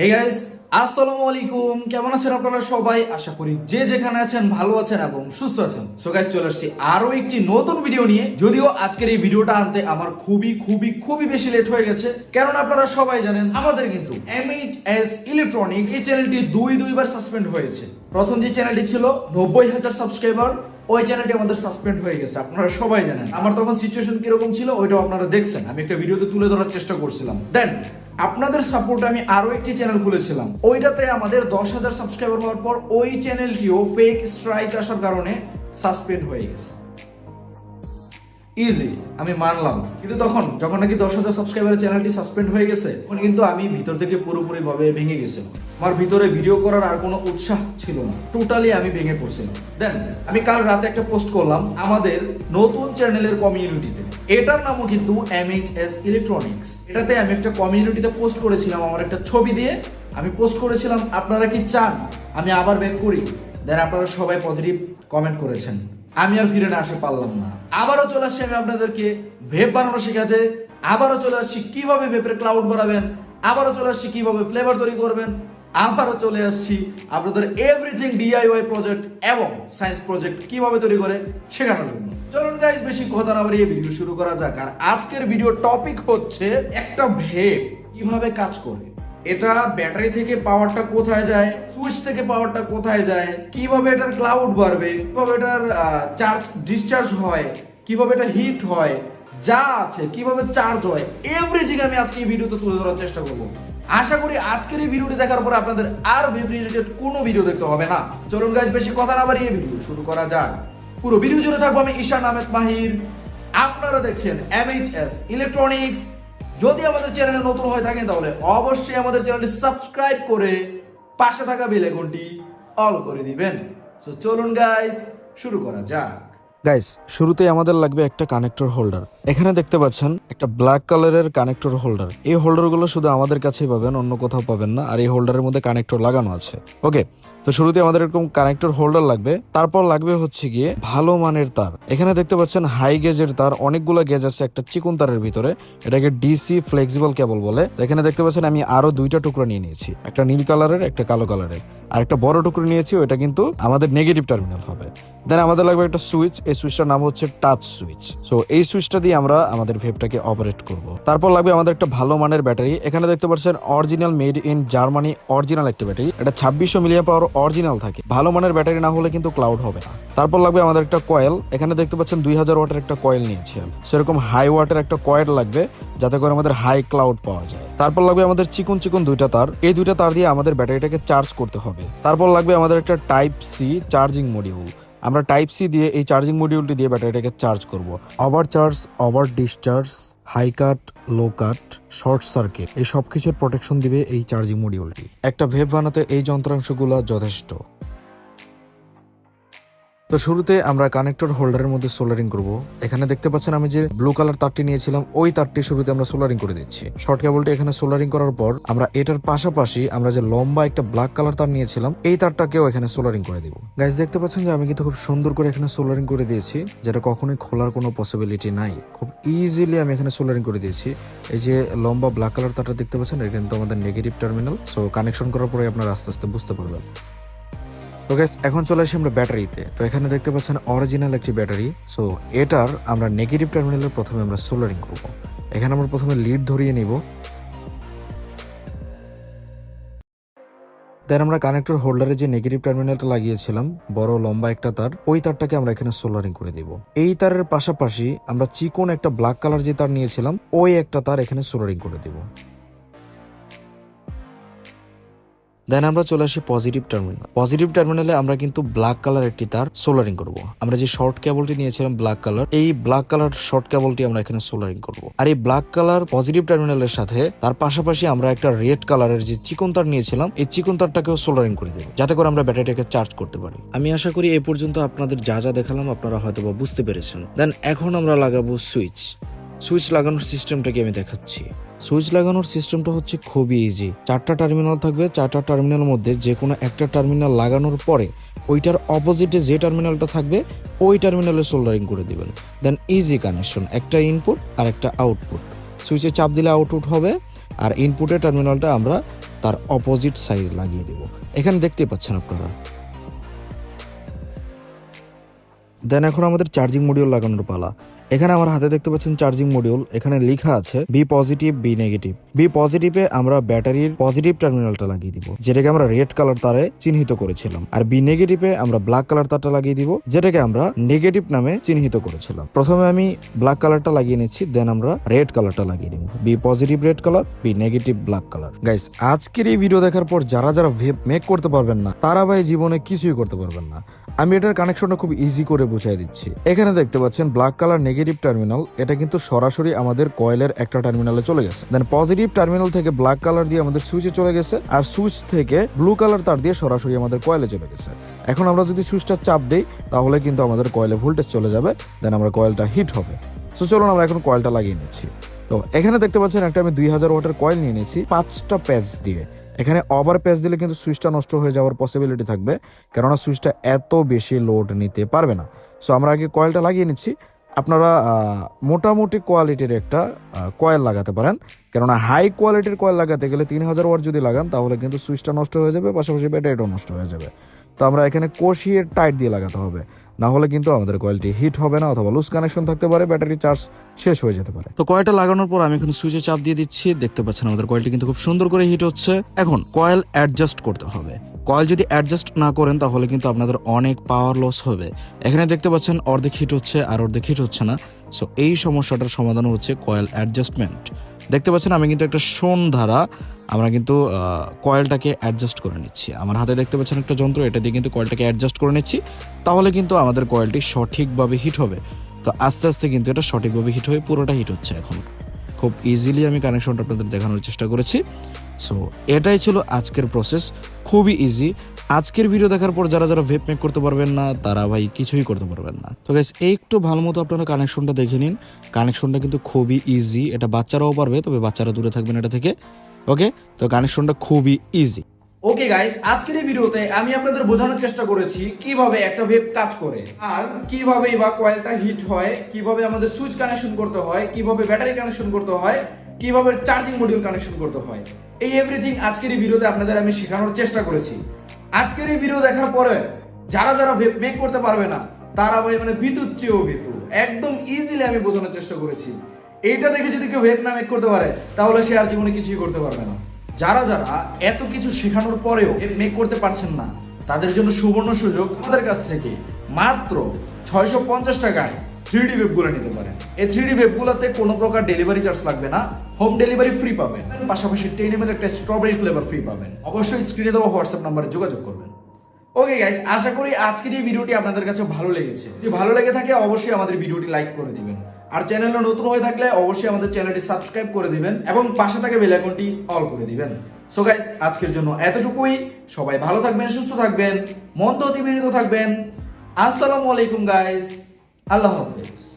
Hey guys আসসালামু আলাইকুম। কেমন আছেন আপনারা সবাই? আশা করি যে যেখানে আছেন ভালো আছেন এবং সুস্থ আছেন। সো গাইস চলে আসছি আরও একটি নতুন ভিডিও নিয়ে। যদিও আজকের এই ভিডিওটা আনতে আমার খুবই খুবই খুবই বেশি লেট হয়ে গেছে। কারণ আপনারা সবাই জানেন, আমাদের কিন্তু এমএইচএস ইলেকট্রনিক্স এই চ্যানেলটি দুই, দুইবার সাসপেন্ড হয়েছে। প্রথম যে চ্যানেলটি ছিল নব্বই হাজার সাবস্ক্রাইবার ওই চ্যানেলটি আমাদের সাসপেন্ড হয়ে গেছে, আপনারা সবাই জানেন। আমার তখন সিচুয়েশন কীরকম ছিল, ওইটাও আপনারা দেখছেন। আমি একটা ভিডিওতে তুলে ধরার চেষ্টা করছিলাম। দেন আপনাদের সাপোর্ট আমি আরও একটি চ্যানেল খুলেছিলাম। ওইটাতে আমাদের দশ হাজার সাবস্ক্রাইবার হওয়ার পর ওই চ্যানেলটিও ফেক স্ট্রাইক আসার কারণে সাসপেন্ড হয়ে গেছে। ইজি আমি মানলাম। কিন্তু তখন, যখন নাকি দশ হাজার সাবস্ক্রাইবারের চ্যানেলটি সাসপেন্ড হয়ে গেছে, তখন কিন্তু আমি ভিতর থেকে পুরোপুরি ভাবে ভেঙে গেছিলাম। আমার ভিতরে ভিডিও করার আর কোনো উৎসাহ ছিল না। টোটালি আমি ভেঙে পড়ছিলাম। দেন আমি কাল রাতে একটা পোস্ট করলাম আমাদের নতুন চ্যানেলের কমিউনিটিতে এটার নামও কিন্তু এম এইচ এস ইলেকট্রনিক্স এটাতে আমি একটা কমিউনিটিতে পোস্ট করেছিলাম আমার একটা ছবি দিয়ে। আমি পোস্ট করেছিলাম, আপনারা কি চান? আমি আবার ব্যাক করি। দেন আপনারা সবাই পজিটিভ কমেন্ট করেছেন। আমি আর ফিরে না আসে পারলাম না। আবারও চলে আসছি আমি আপনাদেরকে ভেব বানানো শেখাতে। আবারও চলে আসছি কীভাবে ভেবের ক্লাউড বানাবেন। আবারও চলে আসছি কীভাবে ফ্লেভার তৈরি করবেন। আবারও চলে আসছি আপনাদের এভরিথিং ডিআইওয়াই প্রজেক্ট এবং সায়েন্স প্রজেক্ট কীভাবে তৈরি করে শেখানোর জন্য। চলুন গাইজ বেশি কথা না বাড়িয়ে ভিডিও শুরু করা যাক। আর আজকের ভিডিও টপিক হচ্ছে একটা ভেব কীভাবে কাজ করে। এটা ব্যাটারি থেকে পাওয়ারটা কোথায় যায়? সুইচ থেকে পাওয়ারটা কোথায় যায়? কীভাবে এটার ক্লাউড বাড়বে? কীভাবে এটার চার্জ ডিসচার্জ হয়? কীভাবে এটা হিট হয়? যা আছে, কীভাবে চার্জ হয়? এভরিথিং আমি আজকে এই ভিডিওতে তুলে ধরার চেষ্টা করব। আশা করি আজকের এই ভিডিওটি দেখার পর আপনাদের আর ভেব রিলেটেড কোনো ভিডিও দেখতে হবে না। চলুন গাইজ বেশি কথা না বাড়িয়ে ভিডিও শুরু করা যাক। পুরো ভিডিও জুড়ে থাকব আমি ঈশান আহমেদ মাহির। আপনারা দেখছেন এমএইচএস ইলেকট্রনিক্স যদি আমাদের চ্যানেলে নতুন হয়ে থাকেন তাহলে অবশ্যই আমাদের চ্যানেলটি সাবস্ক্রাইব করে পাশে থাকা বেল অল করে দিবেন। সো চলুন গাইস শুরু করা যাক। গাইস শুরুতেই আমাদের লাগবে একটা কানেক্টর হোল্ডার এখানে দেখতে পাচ্ছেন একটা ব্ল্যাক কালারের কানেক্টর হোল্ডার এই হোল্ডারগুলো শুধু আমাদের কাছেই পাবেন, অন্য কোথাও পাবেন না, আর এই হোল্ডারের মধ্যে কানেক্টর লাগানো আছে। ওকে তো শুরুতে আমাদের এরকম কানেক্টর হোল্ডার লাগবে। তারপর লাগবে হচ্ছে গিয়ে ভালো মানের তার। এখানে দেখতে পাচ্ছেন হাই গেজের তার, অনেকগুলো গেজ আছে একটা চিকুন তারের ভিতরে। এটাকে ডিসি ফ্লেক্সিবল কেবল বলে। এখানে দেখতে পাচ্ছেন আমি আরও দুইটা টুকরো নিয়ে নিয়েছি। একটা নীল কালারের একটা কালো কালারের আর একটা বড় টুকরো নিয়েছি ওটা কিন্তু আমাদের নেগেটিভ টার্মিনাল হবে। দেন আমাদের লাগবে একটা সুইচ এই সুইচটার নাম হচ্ছে টাচ সুইচ সো এই সুইচটা দিয়ে আমরা আমাদের ভেবটাকে অপারেট করব। তারপর লাগবে আমাদের একটা ভালো মানের ব্যাটারি। এখানে দেখতে পাচ্ছেন original made in Germany original একটা ব্যাটারি। এটা ছাব্বিশশো মিলিয়ন পাওয়ার অরিজিনাল থাকে। ভালো মানের ব্যাটারি না হলে কিন্তু ক্লাউড হবে না। তারপর লাগবে আমাদের একটা কয়েল এখানে দেখতে পাচ্ছেন দুই হাজার ওয়াটের একটা কয়েল নিয়েছি আমি। সেরকম হাই ওয়াটের একটা কয়েল লাগবে, যাতে করে আমাদের হাই ক্লাউড পাওয়া যায়। তারপর লাগবে আমাদের চিকন চিকন দুইটা তার। এই দুইটা তার দিয়ে আমাদের ব্যাটারিটাকে চার্জ করতে হবে। তারপর লাগবে আমাদের একটা টাইপ সি চার্জিং মডিউল আমরা টাইপ সি দিয়ে এই চার্জিং মডিউলটি দিয়ে ব্যাটারিটাকে চার্জ করব। Over charge over discharge high cut low cut short circuit এই সব কিছুর প্রোটেকশন দিবে এই চার্জিং মডিউলটি একটা ভেব বানাতে এই যন্ত্রাংশগুলো যথেষ্ট। তো শুরুতে আমরা কানেক্টর হোল্ডারের মধ্যে সোলারিং করব। এখানে দেখতে পাচ্ছেন আমি যে ব্লু কালার তারটি নিয়েছিলাম, ওই তারটি শুরুতে আমরা সোলারিং করে দিচ্ছি। শর্ট কেবলটি এখানে সোলারিং করার পর আমরা এটার পাশাপাশি আমরা যে লম্বা একটা ব্ল্যাক কালার তার নিয়েছিলাম, এই তারটাকেও এখানে সোলারিং করে দিব। গাইজ দেখতে পাচ্ছেন যে আমি কিন্তু খুব সুন্দর করে এখানে সোলারিং করে দিয়েছি, যেটা কখনোই খোলার কোনো পসিবিলিটি নাই। খুব ইজিলি আমি এখানে সোলারিং করে দিয়েছি। এই যে লম্বা ব্ল্যাক কালার তারটা দেখতে পাচ্ছেন, এটা কিন্তু আমাদের নেগেটিভ টার্মিনাল সো কানেকশন করার পরে আপনারা আস্তে আস্তে বুঝতে পারবেন। তো গ্যাস এখন চলে আসি আমরা ব্যাটারিতে। তো এখানে দেখতে পাচ্ছেন অরিজিনাল একটি ব্যাটারি। সো এটার আমরা নেগেটিভ টার্মিনালের প্রথমে আমরা সোলারিং করব। এখানে আমরা প্রথমে লিড ধরিয়ে নিব। দেন আমরা কানেক্টর হোল্ডারে যে নেগেটিভ টার্মিনালটা লাগিয়েছিলাম, বড় লম্বা একটা তার, ওই তারটাকে আমরা এখানে সোলারিং করে দিব। এই তারের পাশাপাশি আমরা চিকন একটা ব্ল্যাক কালার যে তার নিয়েছিলাম, ওই একটা তার এখানে সোলারিং করে দিব। দেন আমরা চলে আসি পজিটিভ টার্মিনাল পজিটিভ টার্মিনালে আমরা কিন্তু ব্ল্যাক কালার একটি তার সোলারিং করব। আমরা যে শর্ট কেবলটি নিয়েছিলাম ব্ল্যাক কালার এই ব্ল্যাক কালার শর্ট কেবলটি আমরা এখানে সোলারিং করব। আর এই ব্ল্যাক কালার পজিটিভ টার্মিনালের সাথে তার পাশাপাশি আমরা একটা রেড কালারের যে চিকন তার নিয়েছিলাম, এই চিকন তারটাকেও সোলারিং করে দেবো, যাতে করে আমরা ব্যাটারিটাকে চার্জ করতে পারি। আমি আশা করি এই পর্যন্ত আপনাদের যা যা দেখালাম আপনারা হয়তো বা বুঝতে পেরেছেন। দেন এখন আমরা লাগাবো সুইচ সুইচ লাগানোর সিস্টেমটাকে আমি দেখাচ্ছি। সুইচ লাগানোর সিস্টেমটা হচ্ছে খুবই ইজি চারটা টার্মিনাল থাকবে, চারটা টার্মিনাল মধ্যে যে কোনো একটা টার্মিনাল লাগানোর পরে ওইটার অপোজিটে যে টার্মিনালটা থাকবে, ওই টার্মিনালে সোল্ডারিং করে দিবেন। দেন ইজি কানেকশন একটা ইনপুট আর একটা আউটপুট সুইচে চাপ দিলে আউটপুট হবে আর ইনপুটের টার্মিনালটা আমরা তার অপোজিট সাইড লাগিয়ে দেব। এখানে দেখতে পাচ্ছেন আপনারা। দেন এখন আমাদের চার্জিং মডিউল লাগানোর পালা। এখানে আমার হাতে দেখতে পাচ্ছেন চার্জিং মডিউল এখানে লেখা আছে B positive B negative B পজিটিভে আমরা ব্যাটারির পজিটিভ টার্মিনালটা লাগিয়ে দিব, যেটাকে আমরা রেড কালার তারে চিহ্নিত করেছিলাম। আর বি নেগেটিভে আমরা ব্ল্যাক কালার তারটা লাগিয়ে দিব, যেটাকে আমরা নেগেটিভ নামে চিহ্নিত করেছিলাম। প্রথমে আমি ব্ল্যাক কালারটা লাগিয়ে নিচ্ছি দেন আমরা রেড কালারটা লাগিয়ে নিব। B positive red colour B negative black colour guys আজকের এই ভিডিও দেখার পর যারা যারা ভেব মেক করতে পারবেন না, তারা ভাই জীবনে কিছুই করতে পারবেন না। আমি এটার কানেকশনটা খুব ইজি করে বুঝাই দিচ্ছি। এখানে দেখতে পাচ্ছেন ব্ল্যাক কালার নেগেটিভ টার্মিনাল, এটা কিন্তু সরাসরি আমাদের কয়েলের একটা টার্মিনালে চলে গেছে। দেন পজিটিভ টার্মিনাল থেকে ব্ল্যাক কালার দিয়ে আমাদের সুইচে চলে গেছে, আর সুইচ থেকে ব্লু কালার তার দিয়ে সরাসরি আমাদের কয়েলে চলে গেছে। এখন আমরা যদি সুইচটা চাপ দিই, তাহলে কিন্তু আমাদের কয়েলে ভোল্টেজ চলে যাবে দেন আমরা কয়েলটা হিট হবে। সো চলুন আমরা এখন কয়েলটা লাগিয়ে নিচ্ছি। তো এখানে দেখতে পাচ্ছেন একটা আমি দুই হাজার ওয়াটের কয়েল নিয়ে নিয়েছি, পাঁচটা প্যাচ দিয়ে। এখানে ওভার প্যাচ দিলে কিন্তু সুইচটা নষ্ট হয়ে যাওয়ার পসিবিলিটি থাকবে, কেননা সুইচটা এত বেশি লোড নিতে পারবে না। সো আমরা আগে কয়েলটা লাগিয়ে নিচ্ছি আপনারা মোটামুটি কোয়ালিটির একটা কয়েল লাগাতে পারেন। কেননা হাই কোয়ালিটির কয়েল লাগাতে গেলে তিন হাজার ওয়াট যদি লাগান, তাহলে কিন্তু সুইচটা নষ্ট হয়ে যাবে, পাশাপাশি ব্যাটারিটাও নষ্ট হয়ে যাবে। তো আমরা এখানে কষিয়ে টাইট দিয়ে লাগাতে হবে। না হলে কিন্তু আমাদের কয়েলটি হিট হবে না, অথবা লুজ কানেকশন থাকতে পারে, ব্যাটারি চার্জ শেষ হয়ে যেতে পারে। তো কয়েলটা লাগানোর পর আমি এখন সুইচে চাপ দিয়ে দিচ্ছি, দেখতে পাচ্ছেন আমাদের কয়েলটি কিন্তু খুব সুন্দর করে হিট হচ্ছে। এখন কয়েল অ্যাডজাস্ট করতে হবে। কয়েল যদি অ্যাডজাস্ট না করেন, তাহলে কিন্তু আপনাদের অনেক পাওয়ার লস হবে। এখানে দেখতে পাচ্ছেন অর্ধেক হিট হচ্ছে আর অর্ধেক হিট হচ্ছে না। সো এই সমস্যাটার সমাধান হচ্ছে কয়েল অ্যাডজাস্টমেন্ট দেখতে পাচ্ছেন আমি কিন্তু একটা সোন ধারা, আমরা কিন্তু কয়েলটাকে অ্যাডজাস্ট করে নিচ্ছি। আমার হাতে দেখতে পাচ্ছেন একটা যন্ত্র, এটা দিয়ে কিন্তু কয়েলটাকে অ্যাডজাস্ট করে নিচ্ছি। তাহলে কিন্তু আমাদের কয়েলটি সঠিকভাবে হিট হবে। তো আস্তে আস্তে কিন্তু এটা সঠিকভাবে হিট হয়ে পুরোটা হিট হচ্ছে এখন। খুব ইজিলি আমি কানেকশনটা আপনাদের দেখানোর চেষ্টা করেছি। সো এটাই ছিল আজকের প্রসেস খুবই ইজি আজকের ভিডিও দেখার পর যারা যারা ভেপ মেক করতে পারবেন না, তারা ভাই কিছুই করতে পারবেন না। তো গাইস একটু ভালো মতো আপনারা কানেকশনটা দেখে নিন। কানেকশনটা কিন্তু খুবই ইজি এটা বাচ্চারাও পারবে, তবে বাচ্চারা দূরে থাকবেন এটা থেকে। ওকে তো কানেকশনটা খুবই ইজি ওকে গাইস আজকের এই ভিডিওতে আমি আপনাদের বোঝানোর চেষ্টা করেছি কীভাবে একটা ভেব কাজ করে, আর কীভাবে বা কয়েলটা হিট হয়, কীভাবে আমাদের সুইচ কানেকশন করতে হয়, কীভাবে ব্যাটারি কানেকশন করতে হয়, কীভাবে চার্জিং মডিউল কানেকশন করতে হয়। এই এভরিথিং আজকের এই ভিডিওতে আপনাদের আমি শেখানোর চেষ্টা করেছি। আজকের এই ভিডিও দেখার পরে যারা যারা মেক করতে পারবে না, তারা ভাই মানে ভিতুর চেয়েও ভিতু একদম ইজিলি আমি বোঝানোর চেষ্টা করেছি। এইটা দেখে যদি কেউ ভেব না মেক করতে পারে, তাহলে সে আর জীবনে কিছুই করতে পারবে না। যারা যারা এত কিছু শেখানোর পরেও মেক করতে পারছেন না, তাদের জন্য সুবর্ণ সুযোগ আমাদের কাছ থেকে। মাত্র ছয়শো পঞ্চাশ টাকায় থ্রি ডি ওয়েবগুলো নিতে পারেন। এই থ্রি ডি ওয়েবগুলোতে কোনো প্রকার ডেলিভারি চার্জ লাগবে না। হোম ডেলিভারি ফ্রি পাবেন। পাশাপাশি টেন এম একটা স্ট্রবেরি ফ্লেভার ফ্রি পাবেন। অবশ্যই স্ক্রিনে দেওয়া হোয়াটসঅ্যাপ নাম্বারে যোগাযোগ করবেন। ওকে গাইস আশা করি আজকের এই ভিডিওটি আপনাদের কাছে ভালো লেগেছে। যদি ভালো লেগে থাকে, অবশ্যই আমাদের ভিডিওটি লাইক করে দিবেন। আর চ্যানেলে নতুন হয়ে থাকলে অবশ্যই আমাদের চ্যানেলটি সাবস্ক্রাইব করে দিবেন এবং পাশে থাকা বেল আইকনটি অল করে দিবেন। সো গাইস আজকের জন্য এতটুকুই। সবাই ভালো থাকবেন, সুস্থ থাকবেন মন্দ অতিবিরত থাকবেন। আসসালামু আলাইকুম গাইস আল্লাহ হাফেজ